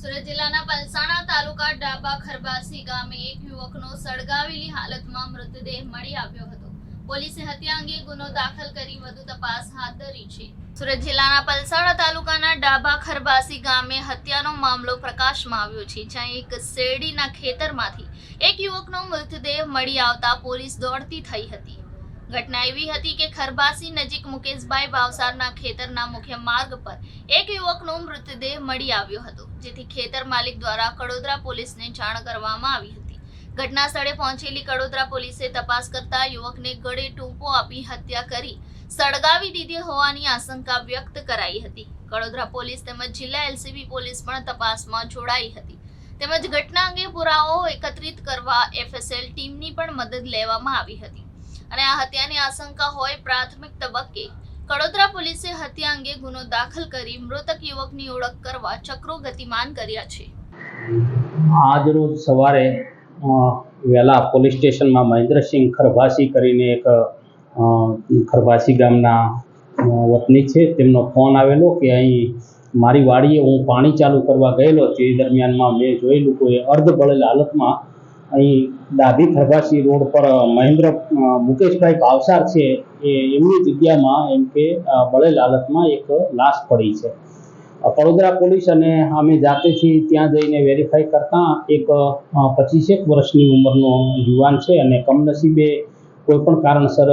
સુરત જિલ્લાના પલસાણા તાલુકા ડાબા ખરબાસી ગામે એક યુવકનો સળગાવેલી હાલતમાં મૃતદેહ મળી આવ્યો હતો. પોલીસે હત્યા અંગે ગુનો દાખલ કરી વધુ તપાસ હાથ ધરી છે. સુરત જિલ્લાના પલસાણા તાલુકાના ડાબા ખરબાસી ગામે હત્યાનો મામલો પ્રકાશમાં આવ્યો છે, જ્યાં એક શેરડીના ખેતરમાંથી એક યુવકનો મૃતદેહ મળી આવતા પોલીસ દોડતી થઈ હતી. ઘટના એવી હતી કે ખરબાસી નજીક મુકેશભાઈ ભાવસારના ખેતરના મુખ્ય માર્ગ પર એક યુવકનો મૃતદેહ મળી આવ્યો હતો, જેથી ખેતર માલિક દ્વારા કડોદરા પોલીસને જાણ કરવામાં આવી હતી. ઘટના સ્થળે પહોંચેલી કડોદરા પોલીસે તપાસ કરતા યુવકને ગળે ટૂંપો આપી હત્યા કરી સળગાવી દીધી હોવાની આશંકા વ્યક્ત કરાઈ હતી. કડોદરા પોલીસ તેમજ જિલ્લા એલસીબી પોલીસ પણ તપાસમાં જોડાઈ હતી. તેમજ ઘટના અંગે પુરાવાઓ એકત્રિત કરવા એફએસએલ ટીમની પણ મદદ લેવામાં આવી હતી. અને આ હત્યાની આશંકા હોય પ્રાથમિક તબક્કે. કડોદરા પોલીસે હત્યા અંગે ગુનો દાખલ કરી મૃતક યુવકની ઓળખ કરવા ચક્રો ગતિમાન કર્યા છે. આજરોજ સવારે વેલા પોલીસ સ્ટેશનમાં મહેન્દ્રસિંહ ખરભાસી કરીને એક ખરભાસી ગામના વતની છે. તેમનો ફોન આવેલો કે અહીં મારી વાડીએ હું પાણી ચાલુ કરવા ગયેલો તે દરમિયાનમાં મેં જોયેલું કોઈ અર્ધ બળેલ હાલતમાં અહીં ડાભી ખરભાસી રોડ પર મહેન્દ્ર મુકેશભાઈ ભાવસાર છે, એ એમની જગ્યામાં એમ કે બળેલ હાલતમાં એક લાશ પડી છે. વડોદરા પોલીસ અને અમે જાતેથી ત્યાં જઈને વેરીફાઈ કરતાં એક પચીસેક વર્ષની ઉંમરનો યુવાન છે અને કમનસીબે કોઈ પણ કારણસર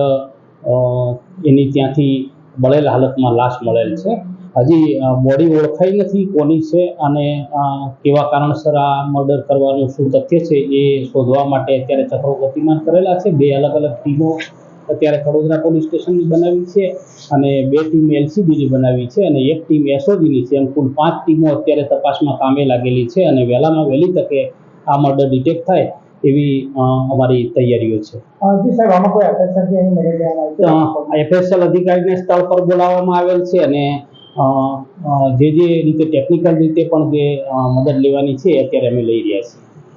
એની ત્યાંથી બળેલ હાલતમાં લાશ મળેલ છે. હજી બોડી ઓળખાઈ નથી કોની છે અને કેવા કારણસર આ મર્ડર કરવાનું શું તથ્ય છે એ શોધવા માટે અત્યારે ચક્રો ગતિમાન કરેલા છે. બે અલગ અલગ ટીમો અત્યારે કડોદરા પોલીસ સ્ટેશનની બનાવી છે અને બે ટીમ એલસીબીની બનાવી છે અને એક ટીમ એસઓજીની છે. એમ કુલ પાંચ ટીમો અત્યારે તપાસમાં કામે લાગેલી છે અને વહેલામાં વહેલી તકે આ મર્ડર ડિટેક્ટ થાય એવી અમારી તૈયારીઓ છે. એફએસએલ અધિકારીને સ્થળ પર બોલાવવામાં આવેલ છે અને જે જે રીતે ટેકનિકલ રીતે પણ જે મદદ લેવાની છે અત્યારે અમે લઈ રહ્યા છીએ.